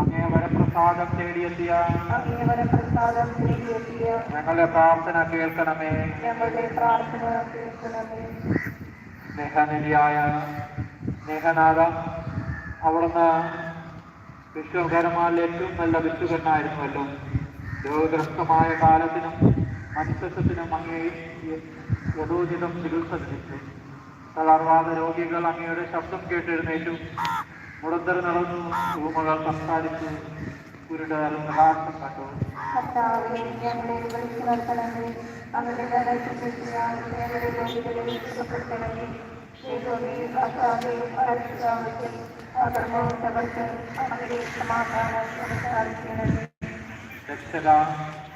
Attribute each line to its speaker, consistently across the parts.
Speaker 1: അങ്ങേ വരപ്രസാദം തേടിയെത്തിയ
Speaker 2: അങ്ങേ വരപ്രസാദം തേടിയെത്തിയ
Speaker 1: ഞങ്ങളുടെ പ്രാർത്ഥന കേൾക്കണമേ.
Speaker 2: ഞങ്ങളുടെ പ്രാർത്ഥന കേൾക്കണമേ.
Speaker 1: സ്നേഹനിധിയായ സ്നേഹനാഥ അവിടുന്ന് വിശ്വകരമാരിൽ ഏറ്റവും നല്ല വിശ്വകരനായിരുന്നുവല്ലോ രോഗഗ്രസ്തമായ കാലത്തിനും മനുഷ്യത്വത്തിനും അങ്ങേ യഥോചിതം ചികിത്സ ലഭിച്ചു. തളർവാദ രോഗികൾ അങ്ങയുടെ ശബ്ദം കേട്ടെഴുന്നേറ്റു മുടന്തർ നടന്നു ഭൂമകൾ സംസാരിച്ചു കുരുടർ പ്രകാശം കണ്ടു
Speaker 2: കർത്താവേ ഞങ്ങളെ വിളിച്ചു നിർത്തണമേ അങ്ങയുടെ കരൾക്കെത്തിയാൽ ഞങ്ങളുടെ രോഗികളെ സുഖപ്പെടുത്തണമേ ദൈവമേ കർത്താവേ അരക്ഷിതാവത്തിൽ അകർമ്മവർക്ക് അങ്ങയുടെ സമാധാനം സംസാരിക്കണമേ
Speaker 1: രക്ഷക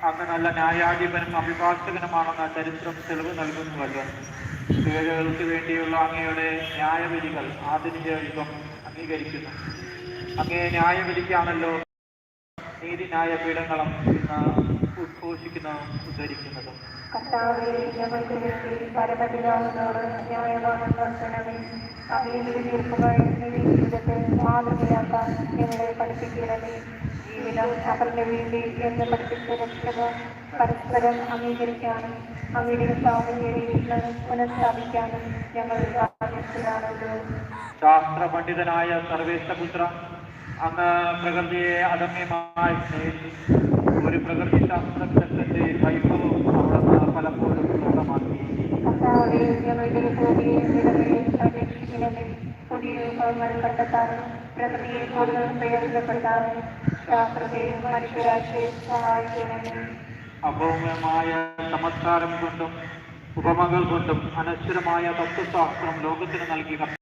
Speaker 1: അങ്ങ് നല്ല ന്യായാധിപനും അഭിഭാഷകനുമാണെന്ന ചരിത്രം തെളിവ് നൽകുന്നുവല്ലോ. പീഴകൾക്ക് വേണ്ടിയുള്ള അങ്ങയുടെ ന്യായവിധികൾ ആധുനിക യുഗം അംഗീകരിക്കുന്നു. അങ്ങേ ന്യായവിധിക്കാണല്ലോ നീതിന്യായ പീഠങ്ങളും ഇന്ന് ഉദ്ഘോഷിക്കുന്നതും ഉദ്ധരിക്കുന്നതും.
Speaker 2: കർത്താവേ ഞങ്ങൾക്ക് വേണ്ടി പരമപിതാവിനോട് ന്യായവാദം നടത്തണമേ അവയുടെ തീർപ്പുകൾ നിന്റെ ജീവിതത്തെ മാതൃകയാക്കാൻ ഞങ്ങളെ പഠിപ്പിക്കണമേ. ജീവിതം അവരുടെ വേണ്ടി എന്ന് പഠിപ്പിച്ച രക്ഷക പരസ്പരം അംഗീകരിക്കാനും അവയുടെ സാമൂഹ്യ പുനഃസ്ഥാപിക്കാനും ഞങ്ങൾ
Speaker 1: ശാസ്ത്ര പണ്ഡിതനായ സർവേശപുത്ര അങ്ങ് പ്രകൃതിയെ അദമ്യമായി സ്നേഹിച്ചു. ഒരു പ്രകൃതി ശാസ്ത്രജ്ഞന്റെ വൈഭവം അവിടുന്ന് പലപ്പോഴും സ്വന്തമാക്കി അഭൗമ്യമായ ചമത്കാരം കൊണ്ടും ഉപമകൾ കൊണ്ടും അനശ്വരമായ തത്വശാസ്ത്രം ലോകത്തിന് നൽകി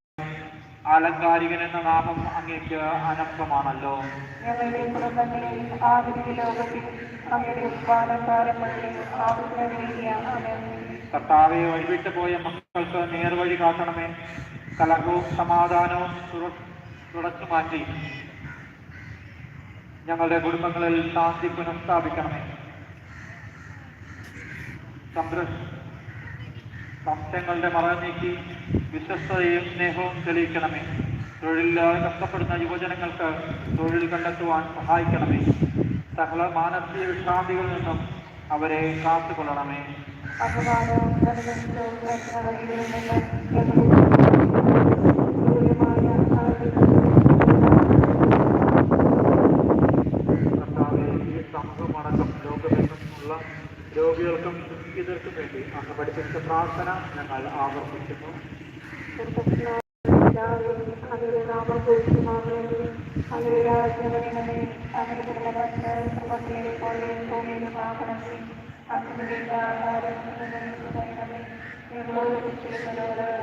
Speaker 1: ആലങ്കാരികൻ എന്ന നാമം അങ്ങേക്ക് അനന്തമാണല്ലോ
Speaker 2: ഞങ്ങളുടെ ആധുനിക ലോകത്തിൽ അങ്ങയുടെ
Speaker 1: കർത്താവെ വഴിവിട്ടു പോയ മക്കൾക്ക് നേർവഴി കാട്ടണമേ. കലഹവും സമാധാനവും തുട- തുടച്ചു മാറ്റി. ഞങ്ങളുടെ കുടുംബങ്ങളിൽ ശാന്തി പുനഃസ്ഥാപിക്കണമേ. സംര സംശയങ്ങളുടെ മറ നീക്കി വിശ്വസ്തയും സ്നേഹവും തെളിയിക്കണമേ. തൊഴിലില്ലാതെ കഷ്ടപ്പെടുന്ന യുവജനങ്ങൾക്ക് തൊഴിൽ കണ്ടെത്തുവാൻ സഹായിക്കണമേ. സകല മാനസിക വിശ്രാന്തികളിൽ നിന്നും അവരെ കാത്തുകൊള്ളണമേ. ഈ സമൂഹമടക്കം ലോകമെങ്ങുമുള്ള രോഗികൾക്കും ഇതർക്കും വേണ്ടി അന്ന് പഠിപ്പിച്ച പ്രാർത്ഥന ഞങ്ങൾ ആവർത്തിക്കുന്നു.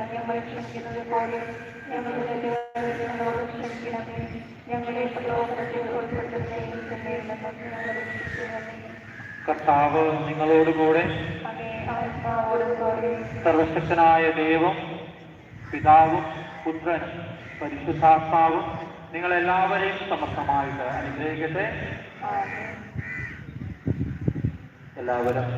Speaker 2: ഞങ്ങളുടെ ക്ഷമിക്കുന്നത് പോലെ ഞങ്ങളുടെ ക്ഷമിക്കണമേ ഞങ്ങളെ പ്രലോഭനത്തിൽ ഉൾപ്പെടുത്തുന്നേ
Speaker 1: കർത്താവ് നിങ്ങളോടുകൂടെ സർവശക്തനായ ദൈവം പിതാവും പുത്രനും പരിശുദ്ധാത്മാവും നിങ്ങളെല്ലാവരെയും സമർത്ഥമായിട്ട് അനുഗ്രഹിക്കട്ടെ. എല്ലാവരും